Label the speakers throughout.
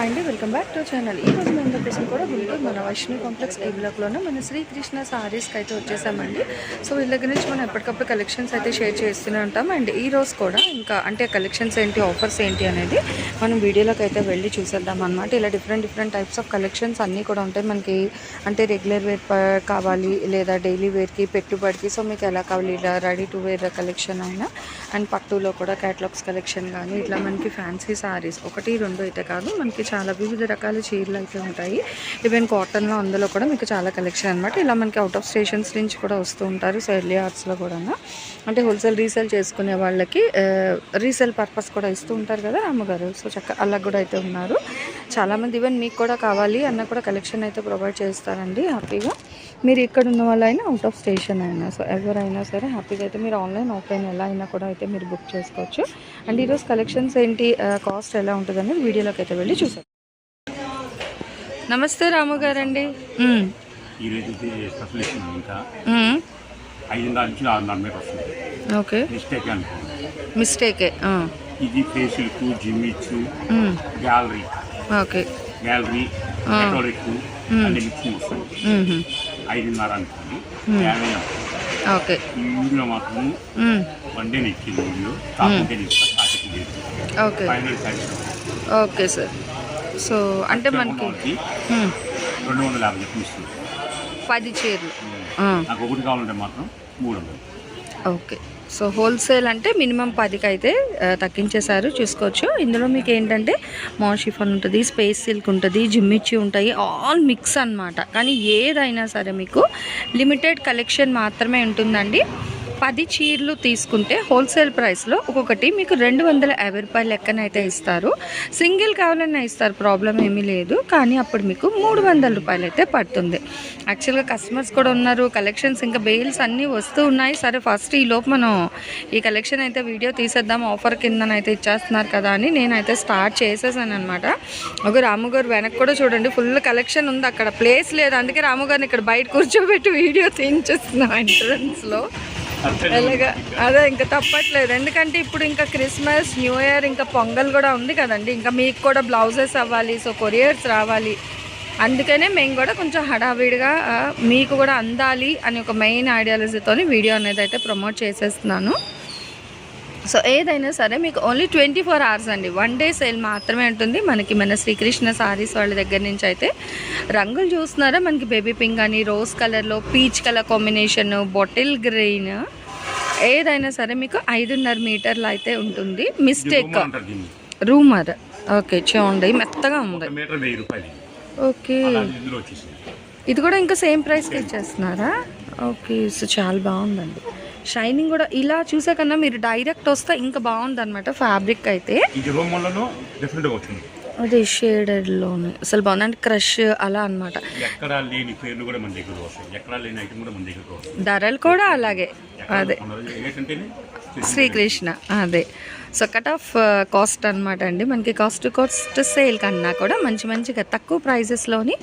Speaker 1: అండి welcome back to channel ఈ రోజు మేము లొకేషన్ కూడా గుంటూరు మన వైష్ణవి కాంప్లెక్స్ ఏ బ్లాక్లోనే మన శ్రీకృష్ణ సారీస్కి అయితే వచ్చేసామండి. సో వీళ్ళ దగ్గర నుంచి మనం ఎప్పటికప్పుడు కలెక్షన్స్ అయితే షేర్ చేస్తూనే ఉంటాం. అండ్ ఈ రోజు కూడా ఇంకా అంటే కలెక్షన్స్ ఏంటి ఆఫర్స్ ఏంటి అనేది మనం వీడియోలోకి అయితే వెళ్ళి చూసేద్దాం అనమాట ఇలా different different types of collections అన్నీ కూడా ఉంటాయి. మనకి అంటే రెగ్యులర్ వేర్ కావాలి లేదా డైలీ వేర్కి పెట్టుబడికి. సో మీకు ఎలా కావాలి ఇలా రెడీ టు వేర్ కలెక్షన్ అయినా. అండ్ పట్టులో కూడా క్యాటలాగ్స్ కలెక్షన్ కానీ ఇట్లా మనకి ఫ్యాన్సీ సారీస్ ఒకటి రెండు అయితే కాదు. మనకి చాలా వివిధ రకాల చీరలు అయితే ఉంటాయి. ఈవెన్ కాటన్లో అందులో కూడా మీకు చాలా కలెక్షన్ అనమాట ఇలా మనకి అవుట్ ఆఫ్ స్టేషన్స్ నుంచి కూడా వస్తూ ఉంటారు సో ఎర్లీ ఆర్ట్స్లో కూడా అంటే హోల్సేల్ రీసేల్ చేసుకునే వాళ్ళకి eh, రీసేల్ పర్పస్ కూడా ఇస్తూ ఉంటారు కదా అమ్మగారు సో చక్క అలా కూడా అయితే ఉన్నారు. చాలామంది ఈవెన్ మీకు కూడా కావాలి అన్న కూడా కలెక్షన్ అయితే ప్రొవైడ్ చేస్తారండి హ్యాపీగా మీరు ఇక్కడ ఉన్న వాళ్ళైనా అవుట్ ఆఫ్ స్టేషన్ అయినా సో ఎవరైనా సరే హ్యాపీగా అయితే మీరు ఆన్లైన్ ఆఫ్లైన్ ఎలా అయినా కూడా అయితే మీరు బుక్ చేసుకోవచ్చు. అండ్ ఈరోజు కలెక్షన్స్ ఏంటి కాస్ట్ ఎలా ఉంటుంది అనేది వీడియోలోకి అయితే వెళ్ళి చూసాం నమస్తే రాము గారండి. ఓకే.
Speaker 2: మిస్టేక్. ఇది ఫేషియల్కు జిమ్మిచ్చు
Speaker 1: మ్మ్.
Speaker 2: Gallery
Speaker 1: okay.
Speaker 2: గ్యాలరీ మెటోరిక్ అన్ని మిక్సింగ్ వస్తుంది. ఐదున్నర అనుకోండి. యాభై.
Speaker 1: ఓకే.
Speaker 2: ఈ మాత్రం. వన్ డే కాకుంటే లేదు.
Speaker 1: ఓకే. Okay sir. సో అంటే మనకి.
Speaker 2: రెండు వందల యాభై చెప్పి ఇస్తుంది.
Speaker 1: పది చీరలు.
Speaker 2: నాకు ఒకటి కావాలంటే మాత్రం మూడు వందలు.
Speaker 1: ఓకే. సో హోల్సేల్ అంటే మినిమం పదికి అయితే తగ్గించేశారు. చూసుకోవచ్చు. ఇందులో మీకు ఏంటంటే మోషిఫన్ ఉంటుంది స్పేస్ సిల్క్ ఉంటుంది జిమ్మిచ్చి ఉంటాయి ఆల్ మిక్స్ అన్నమాట. కానీ ఏదైనా సరే మీకు లిమిటెడ్ కలెక్షన్ మాత్రమే ఉంటుందండి. పది చీరలు తీసుకుంటే హోల్సేల్ ప్రైస్లో ఒక్కొక్కటి మీకు రెండు వందల యాభై రూపాయల లెక్కనైతే ఇస్తారు. సింగిల్ కావాలన్నా ఇస్తారు ప్రాబ్లం ఏమీ లేదు. కానీ అప్పుడు మీకు మూడు వందల రూపాయలు అయితే పడుతుంది. యాక్చువల్గా కస్టమర్స్ కూడా ఉన్నారు కలెక్షన్స్ ఇంకా బెయిల్స్ అన్నీ వస్తూ ఉన్నాయి. సరే ఫస్ట్ ఈ లోపు మనం ఈ కలెక్షన్ అయితే వీడియో తీసేద్దాం. ఆఫర్ కిందనైతే ఇచ్చేస్తున్నారు కదా అని నేనైతే స్టార్ట్ చేసేసాను అనమాట ఒక రాముగారు వెనక్కి కూడా చూడండి ఫుల్ కలెక్షన్ ఉంది అక్కడ. ప్లేస్ లేదు. అందుకే రాముగారిని ఇక్కడ బయట కూర్చోబెట్టి వీడియో తీయించేస్తున్నాం ఎంట్రన్స్లో ఎలాగా? అదే ఇంకా తప్పట్లేదు. ఎందుకంటే ఇప్పుడు ఇంకా క్రిస్మస్ న్యూ ఇయర్ ఇంకా పొంగల్ కూడా ఉంది కదండి. ఇంకా మీకు కూడా బ్లౌజెస్ అవ్వాలి సో కొరియర్స్ రావాలి. అందుకనే మేము కూడా కొంచెం హడావిడిగా మీకు కూడా అందాలి అని ఒక మెయిన్ ఐడియాలజీతో వీడియో అనేది అయితే ప్రమోట్ చేసేస్తున్నాను. సో ఏదైనా సరే మీకు ఓన్లీ ట్వంటీ ఫోర్ అవర్స్ అండి. వన్ డే సేల్ మాత్రమే ఉంటుంది. మనకి మన శ్రీకృష్ణ సారీస్ వాళ్ళ దగ్గర నుంచి అయితే రంగులు చూస్తున్నారా? మనకి బేబీ పింక్ అని రోజ్ కలర్లో peach colour combination bottle green ఏదైనా సరే మీకు ఐదున్నర మీటర్లు అయితే ఉంటుంది. మిస్టేక్ రూమర్ ఓకే చూడండి. మెత్తగా ఉంది. ఓకే. ఇది కూడా ఇంకా సేమ్ ప్రైస్కి ఇచ్చేస్తున్నారా? ఓకే సో చాలా బాగుందండి. షైనింగ్ కూడా ఇలా చూసే కన్నా మీరు డైరెక్ట్ వస్తే ఇంకా బాగుంది అనమాట ఫ్యాబ్రిక్ అయితే. అది షేడెడ్లోనే. అసలు బాగుంది. అంటే క్రష్ అలా అనమాట ధరలు కూడా అలాగే. అదే. శ్రీకృష్ణ. అదే. సో కట్ ఆఫ్ కాస్ట్ అనమాట అండి. మనకి కాస్ట్ కాస్ట్ సేల్ కన్నా కూడా మంచి మంచిగా తక్కువ ప్రైజెస్లోని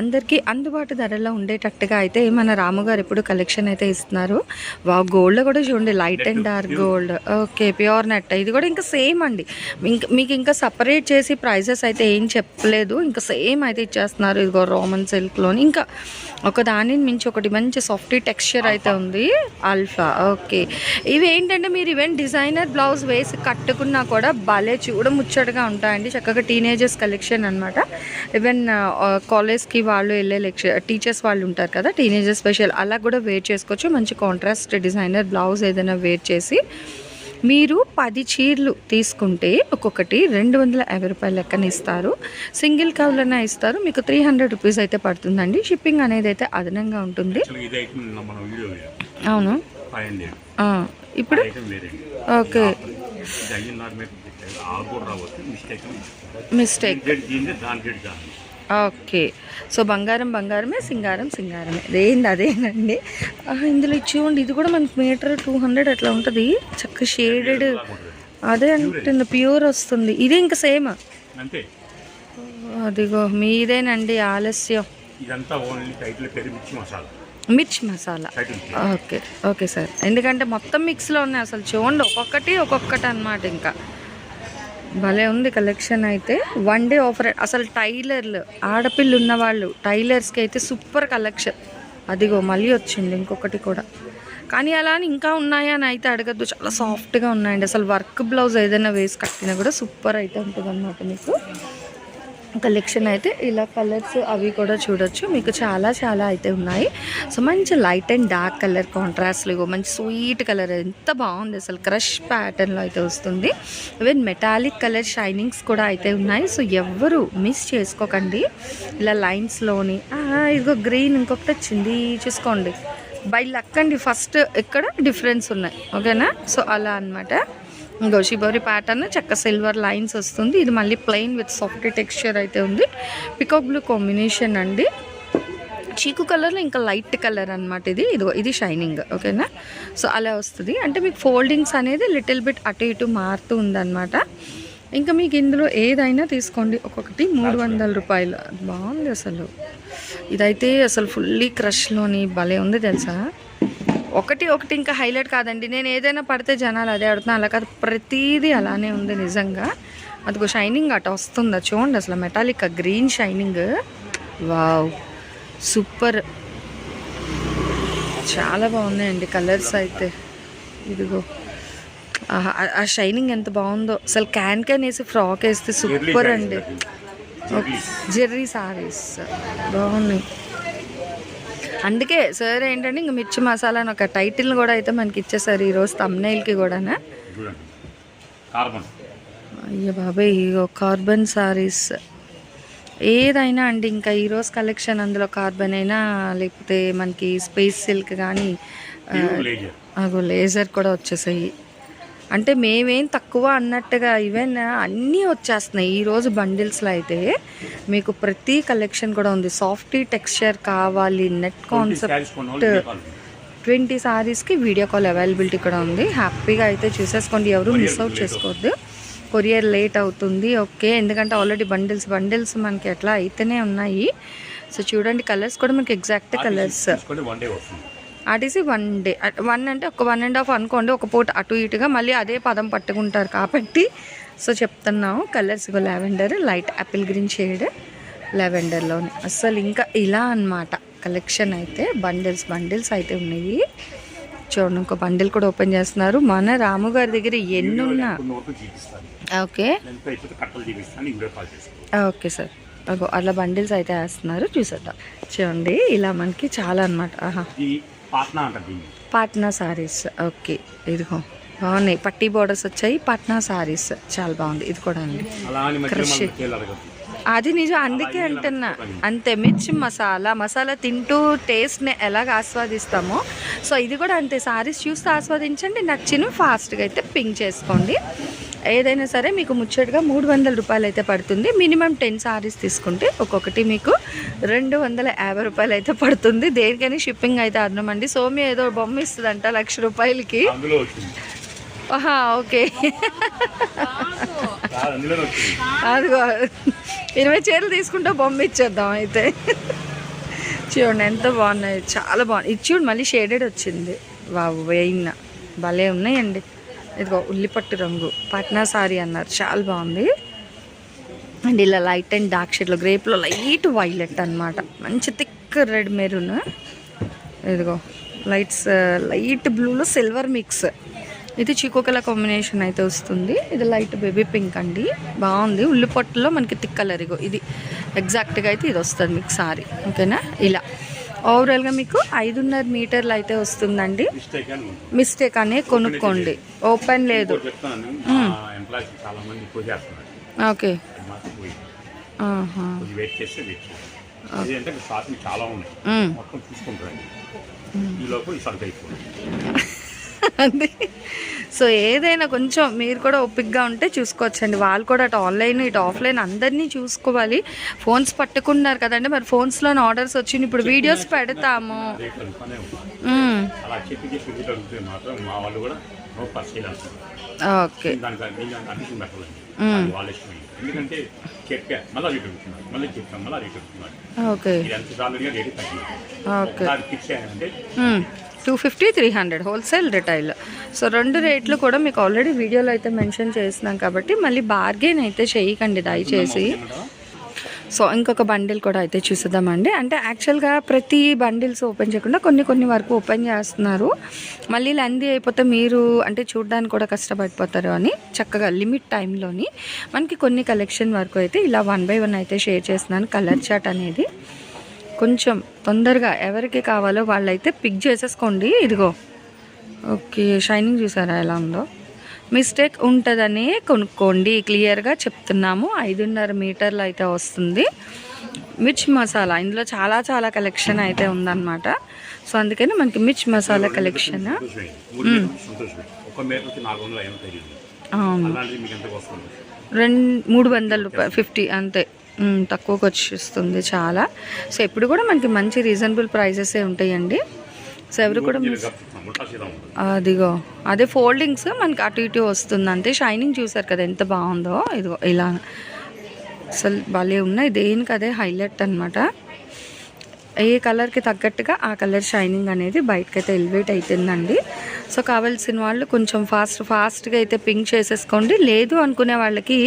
Speaker 1: అందరికీ అందుబాటు ధరల్లో ఉండేటట్టుగా అయితే మన రాముగారు ఇప్పుడు కలెక్షన్ అయితే ఇస్తున్నారు. వా గోల్డ్ కూడా చూడండి light and dark gold okay pure net ఇది కూడా ఇంకా సేమ్ అండి. ఇంక మీకు ఇంకా సపరేట్ చేసి ప్రైజెస్ అయితే ఏం చెప్పలేదు. ఇంకా సేమ్ అయితే ఇచ్చేస్తున్నారు. ఇదిగో రోమన్ సిల్క్లోని ఇంకా ఒక దానిని మించి ఒకటి మంచి సాఫ్ట్ టెక్స్చర్ అయితే ఉంది. ఆల్ఫా ఓకే ఇవి ఏంటంటే మీరు ఈవెన్ డిజైనర్ బ్లౌజ్ వేసి కట్టుకున్నా కూడా భలే చూడముచ్చటగా ఉంటాయండి. చక్కగా టీనేజర్స్ కలెక్షన్ అనమాట ఈవెన్ కాలేజ్కి వాళ్ళు వెళ్ళే లెక్చర్ టీచర్స్ వాళ్ళు ఉంటారు కదా టీనేజర్ స్పెషల్ అలా కూడా వేర్ చేసుకోవచ్చు. మంచి కాంట్రాస్ట్ డిజైనర్ బ్లౌజ్ ఏదైనా వేర్ చేసి మీరు పది చీరలు తీసుకుంటే ఒక్కొక్కటి రెండు వందల యాభై రూపాయల లెక్కన ఇస్తారు. సింగిల్ కవర్లన్నా ఇస్తారు. మీకు త్రీ హండ్రెడ్ రూపీస్ అయితే పడుతుందండి. షిప్పింగ్ అనేది అయితే అదనంగా ఉంటుంది. అవును. ఇప్పుడు?
Speaker 2: ఐటమ్ ఆ కూడా రావచ్చు. మిస్టేక్ దీన్ని దాని
Speaker 1: ఓకే. సో బంగారం బంగారమే సింగారం సింగారమే. అదేంది అదేనండి. ఇందులో ఇచ్చేయండి ఇది కూడా మనకి మీటర్ టూ హండ్రెడ్ అట్లా ఉంటుంది. చక్క షేడెడ్ అదే అంటుంది ప్యూర్ వస్తుంది. ఇది ఇంకా సేమ్
Speaker 2: అంతే.
Speaker 1: అదిగో మీదేనండి ఆలస్యం.
Speaker 2: ఇదంతా ఓన్లీ టైటిల్ పేరు మిర్చి మసాలా.
Speaker 1: మిర్చి మసాలా. Okay okay sir. ఎందుకంటే మొత్తం మిక్స్లో ఉన్నాయి అసలు చూడండి ఒక్కొక్కటి ఒక్కొక్కటి అన్నమాట ఇంకా. భలే ఉంది కలెక్షన్ అయితే. One day offer. అసలు టైలర్లు ఆడపిల్లు ఉన్నవాళ్ళు టైలర్స్కి అయితే సూపర్ కలెక్షన్. అదిగో మళ్ళీ వచ్చింది ఇంకొకటి కూడా. కానీ అలా అని ఇంకా ఉన్నాయా అని అయితే అడగద్దు. చాలా సాఫ్ట్గా ఉన్నాయండి. అసలు వర్క్ బ్లౌజ్ ఏదైనా వేసి కట్టినా కూడా సూపర్ అయితే ఉంటుంది మీకు. కలెక్షన్ అయితే ఇలా కలర్స్ అవి కూడా చూడొచ్చు. మీకు చాలా చాలా అయితే ఉన్నాయి. సో మంచి లైట్ అండ్ డార్క్ కలర్ కాంట్రాస్ట్లు మంచి స్వీట్ కలర్. ఎంత బాగుంది అసలు. క్రష్ ప్యాటర్న్లో అయితే వస్తుంది. ఈవెన్ మెటాలిక్ కలర్ షైనింగ్స్ కూడా అయితే ఉన్నాయి. సో ఎవ్వరు మిస్ చేసుకోకండి. ఇలా లైన్స్లోని ఇదిగో గ్రీన్ ఇంకొకటి వచ్చింది. చూసుకోండి. బై లక్ అండి ఫస్ట్ ఇక్కడ డిఫరెన్స్ ఉన్నాయి ఓకేనా సో అలా అన్నమాట. ఇంకో షిబోరి ప్యాటర్న్ చక్క సిల్వర్ లైన్స్ వస్తుంది. ఇది మళ్ళీ ప్లెయిన్ విత్ సాఫ్ట్ టెక్స్చర్ అయితే ఉంది. పికాక్ బ్లూ కాంబినేషన్ అండి. చీకు కలర్లో ఇంకా లైట్ కలర్ అనమాట ఇది. ఇదిగో ఇది షైనింగ్ ఓకేనా సో అలా వస్తుంది. అంటే మీకు ఫోల్డింగ్స్ అనేది లిటిల్ బిట్ అటు ఇటు మారుతూ ఉందన్నమాట. ఇంకా మీకు ఇందులో ఏదైనా తీసుకోండి. ఒక్కొక్కటి మూడు వందల రూపాయలు. బాగుంది అసలు. ఇదైతే అసలు ఫుల్లీ క్రష్లోని భలే ఉంది తెలుసా? ఒకటి ఒకటి ఇంకా హైలైట్ కాదండి. నేను ఏదైనా పడితే జనాలు అదే ఆడుతున్నా అలా కాదు ప్రతిదీ అలానే ఉంది నిజంగా. అదిగో షైనింగ్ అట వస్తుందా చూడండి అసలు metallic green shining. Wow super. చాలా బాగున్నాయండి కలర్స్ అయితే. ఇదిగో ఆ షైనింగ్ ఎంత బాగుందో. అసలు క్యాన్ క్యాన్ వేసి ఫ్రాక్ వేస్తే సూపర్ అండి. జెర్రీ సారీస్ బాగున్నాయి. అందుకే సార్ ఏంటంటే ఇంక మిర్చి మసాలా అని ఒక టైటిల్ కూడా అయితే మనకి ఇచ్చేసారు ఈరోజు తమ్నైల్కి కూడానా. అయ్యో బాబాయ్ ఇగో కార్బన్ సారీస్ ఏదైనా అండి ఇంకా ఈరోజు కలెక్షన్ అందులో కార్బన్ అయినా లేకపోతే మనకి స్పేస్ సిల్క్ కానీ అగో లేజర్ కూడా వచ్చేసాయి. అంటే మేమేం తక్కువ అన్నట్టుగా ఈవెన్ అన్నీ వచ్చేస్తున్నాయి. ఈరోజు బండిల్స్లో అయితే మీకు ప్రతి కలెక్షన్ కూడా ఉంది. సాఫ్టీ టెక్స్చర్ కావాలి నెట్ కాన్సెప్ట్ ట్వంటీ సారీస్కి వీడియో కాల్ అవైలబిలిటీ కూడా ఉంది. హ్యాపీగా అయితే చూసేసుకోండి. ఎవరు మిస్ అవుట్ చేసుకోవద్దు. కొరియర్ లేట్ అవుతుంది. ఓకే. ఎందుకంటే ఆల్రెడీ బండిల్స్ బండిల్స్ మనకి ఎట్లా అయితేనే ఉన్నాయి. సో చూడండి కలర్స్ కూడా మనకి exact colours. RTC one day one అంటే ఒక వన్ అండ్ హాఫ్ అనుకోండి ఒక పూట అటు ఇటుగా మళ్ళీ అదే పదం పట్టుకుంటారు కాబట్టి. సో చెప్తున్నాము కలర్స్ ఇగో lavender light apple green shade లావెండర్లోని. అస్సలు ఇంకా ఇలా అన్నమాట. కలెక్షన్ అయితే బండిల్స్ బండిల్స్ అయితే ఉన్నాయి. చూడండి ఇంకో బండిల్ కూడా ఓపెన్ చేస్తున్నారు. మన రాము గారి దగ్గర ఎన్ని ఉన్నా ఓకే. Okay sir. అలా బండిల్స్ అయితే వేస్తున్నారు. చూసేద్దాం. చూడండి ఇలా మనకి చాలా అనమాట ఆహా.
Speaker 2: పాట్నా అంటారు దీన్ని.
Speaker 1: పాట్నా సారీస్ ఓకే. ఇదిగో బాగున్నాయి. పట్టీ బోర్డర్స్ వచ్చాయి. పాట్నా సారీస్ చాలా బాగుంది. ఇది కూడా అండి. అది నిజం అందుకే అంటున్నా. అంతే మిర్చి మసాలా మసాలా తింటూ టేస్ట్ని ఎలాగ ఆస్వాదిస్తామో. సో ఇది కూడా అంతే సారీస్ చూస్తే ఆస్వాదించండి నచ్చిన ఫాస్ట్గా అయితే పింక్ చేసుకోండి. ఏదైనా సరే మీకు ముచ్చటగా మూడు వందల రూపాయలు అయితే పడుతుంది. మినిమం టెన్ సారీస్ తీసుకుంటే ఒక్కొక్కటి మీకు రెండు వందల యాభై రూపాయలు అయితే పడుతుంది. దేనికని షిప్పింగ్ అయితే అర్థం అండి. సోమ్య ఏదో బొమ్మ ఇస్తుందంట లక్ష రూపాయలకి. ఓకే. అదిగో ఇరవై చీరలు తీసుకుంటే బొమ్మ ఇచ్చేద్దాం అయితే. చూడండి ఎంత బాగున్నాయి. చాలా బాగుంది ఇది చూడు మళ్ళీ షేడెడ్ వచ్చింది. వావ్ వేయిన. భలే ఉన్నాయండి. ఇదిగో ఉల్లిపట్టు రంగు పట్నా సారీ అన్నారు. చాలా బాగుంది. అండ్ ఇలా లైట్ అండ్ డార్క్ షేడ్లో గ్రేప్లో లైట్ వైలెట్ అన్నమాట. మంచి థిక్ రెడ్ మెరూన్. ఇదిగో లైట్స్ లైట్ బ్లూలో సిల్వర్ మిక్స్. ఇది చికో కలర్ కాంబినేషన్ అయితే వస్తుంది. ఇది లైట్ బేబీ పింక్ అండి. బాగుంది. ఉల్లిపొట్టులో మనకి థిక్ కలర్ ఇగో. ఇది ఎగ్జాక్ట్గా అయితే ఇది వస్తుంది మీకు సారీ. ఓకేనా? ఇలా. ఓవరాల్గా మీకు ఐదున్నర మీటర్లు అయితే వస్తుందండి.
Speaker 2: మిస్టేక్ అని
Speaker 1: కొనుక్కోండి. ఓపెన్ లేదు. ఓకే.
Speaker 2: చాలా ఉన్నాయి. మొత్తం చూసుకుంటారండి. ఈ లోపు ఈ సరుకు అయిపోయింది
Speaker 1: అది సో ఏదైనా కొంచెం మీరు కూడా ఓపిక్గా ఉంటే చూసుకోవచ్చండి. వాళ్ళు కూడా అటు ఆన్లైన్ ఇటు ఆఫ్లైన్ అందరినీ చూసుకోవాలి. ఫోన్స్ పట్టుకున్నారు కదండి. మరి ఫోన్స్లోనే ఆర్డర్స్ వచ్చింది. ఇప్పుడు వీడియోస్ పెడతాము. ఓకే.
Speaker 2: ఎందుకంటే చెప్పా మళ్ళీ రేట్ మళ్ళీ మళ్ళీ రేట్
Speaker 1: ఓకే.
Speaker 2: ఇది ఎంత సార్లుగా రేట్ తగ్గింది.
Speaker 1: ఓకే.
Speaker 2: ఒకసారి fix అయ్యానంటే
Speaker 1: two fifty three hundred wholesale retail so రెండు రేట్లు కూడా మీకు ఆల్రెడీ వీడియోలో అయితే మెన్షన్ చేస్తున్నాం కాబట్టి మళ్ళీ బార్గెన్ అయితే చేయకండి దయచేసి. సో ఇంకొక బండిల్ కూడా అయితే చూసేద్దామండి. అంటే యాక్చువల్గా ప్రతి బండిల్స్ ఓపెన్ చేయకుండా కొన్ని కొన్ని వరకు ఓపెన్ చేస్తున్నారు. మళ్ళీ లెందీ అయిపోతే మీరు అంటే చూడడానికి కూడా కష్టపడిపోతారు అని చక్కగా లిమిట్ టైంలోని మనకి కొన్ని కలెక్షన్ వరకు అయితే ఇలా వన్ బై వన్ అయితే షేర్ చేస్తున్నాను కలర్ చాట్ అనేది. కొంచెం తొందరగా ఎవరికి కావాలో వాళ్ళైతే పిక్ చేసేసుకోండి. ఇదిగో. ఓకే షైనింగ్ చూసారా ఎలా ఉందో? మిస్టేక్ ఉంటుందనే కొనుక్కోండి. క్లియర్గా చెప్తున్నాము. ఐదున్నర మీటర్లు అయితే వస్తుంది. మిర్చ్ మసాలా ఇందులో చాలా చాలా కలెక్షన్ అయితే ఉందన్నమాట. సో అందుకని మనకి మిర్చ్ మసాలా కలెక్షన్ అవును. రెండు మూడు వందల రూపాయలు ఫిఫ్టీ అంతే. తక్కువకి వచ్చేస్తుంది చాలా. సో ఎప్పుడు కూడా మనకి మంచి రీజనబుల్ ప్రైజెసే ఉంటాయండి. సో ఎవరు కూడా అదిగో. అదే ఫోల్డింగ్స్ మనకి అటు ఇటు వస్తుంది. అంతే షైనింగ్ చూసారు కదా ఎంత బాగుందో. ఇదిగో ఇలా. అసలు భలే ఉన్నాయి. దేనికి అదే హైలైట్ అనమాట ఏ కలర్కి తగ్గట్టుగా ఆ కలర్ షైనింగ్ అనేది బయటకైతే ఎలివేట్ అవుతుందండి సో కావాల్సిన వాళ్ళు కొంచెం ఫాస్ట్ ఫాస్ట్గా అయితే పింక్ చేసేసుకోండి. లేదు అనుకునే వాళ్ళకి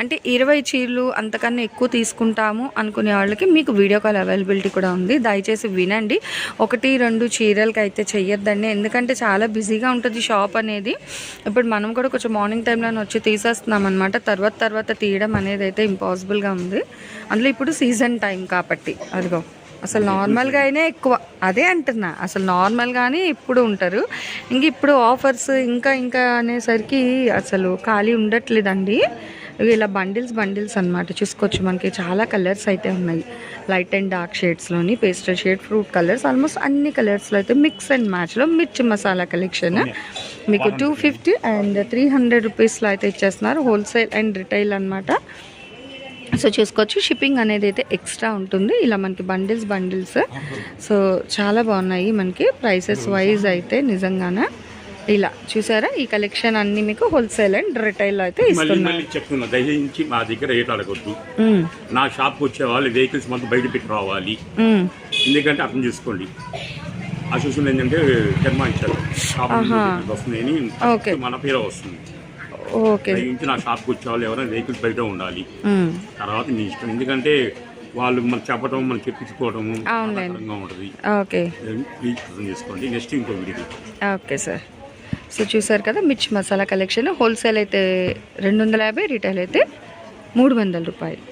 Speaker 1: అంటే ఇరవై చీరలు అంతకన్నా ఎక్కువ తీసుకుంటాము అనుకునే వాళ్ళకి మీకు వీడియో కాల్ అవైలబిలిటీ కూడా ఉంది. దయచేసి వినండి. ఒకటి రెండు చీరలకి అయితే చెయ్యొద్దండి. ఎందుకంటే చాలా బిజీగా ఉంటుంది షాప్ అనేది. ఇప్పుడు మనం కూడా కొంచెం మార్నింగ్ టైంలో వచ్చి తీసేస్తున్నాం అనమాట తర్వాత తర్వాత తీయడం అనేది అయితే ఇంపాసిబుల్గా ఉంది. అందులో ఇప్పుడు సీజన్ టైం కాబట్టి అదిగో. అసలు నార్మల్గా అయినా ఎక్కువ. అదే అంటున్నా. అసలు నార్మల్గానే ఇప్పుడు ఉంటారు. ఇంక ఇప్పుడు ఆఫర్స్ ఇంకా ఇంకా అనేసరికి అసలు ఖాళీ ఉండట్లేదండి. ఇలా బండిల్స్ బండిల్స్ అన్నమాట. చూసుకోవచ్చు మనకి. చాలా కలర్స్ అయితే ఉన్నాయి. Light and dark షేడ్స్లోని pastel shade fruit colours almost అన్ని కలర్స్లో అయితే మిక్స్ అండ్ మ్యాచ్లో మిర్చి మసాలా కలెక్షన్. మీకు two fifty and three hundred రూపీస్లో అయితే ఇచ్చేస్తున్నారు. హోల్సేల్ అండ్ రిటైల్ అన్నమాట. సో చూసుకోవచ్చు. షిప్పింగ్ అనేది అయితే ఎక్స్ట్రా ఉంటుంది. ఇలా మనకి బండిల్స్ బండిల్స్ సో చాలా బాగున్నాయి మనకి. ప్రైసెస్ వైజ్ అయితే నిజంగానే ఇలా చూసారా? ఈ కలెక్షన్ అన్ని మీకు హోల్సేల్ అండ్ రిటైల్ అయితే
Speaker 2: చెప్తున్నా దయచేసి మా దగ్గర రేట్ అడగొద్దు. నా షాప్కి వచ్చే వాళ్ళు వెహికల్స్ మొత్తం బయట పెట్టి రావాలి. ఎందుకంటే అర్థం చేసుకోండి. ఆ సూచనలు ఏంటంటే షాప్. వస్తున్నాయని
Speaker 1: ఓకే.
Speaker 2: మన పేరే వస్తుంది.
Speaker 1: ఓకే.
Speaker 2: దయచేసి నా షాప్కి వచ్చే వాళ్ళు ఎవరైనా వెహికల్స్ బయట ఉండాలి. తర్వాత మీ ఇష్టం. ఎందుకంటే వాళ్ళు మనం చెప్పడం మనం చెప్పించుకోవడము. ఆనందంగా ఉంటుంది.
Speaker 1: ఓకే.
Speaker 2: చేసుకోండి. నెక్స్ట్ ఇంకో వీడియో
Speaker 1: ఓకే సార్. సో చూసారు కదా మిర్చి మసాలా కలెక్షన్ హోల్సేల్ అయితే రెండు వందల యాభై రిటైల్ అయితే మూడు వందల రూపాయలు.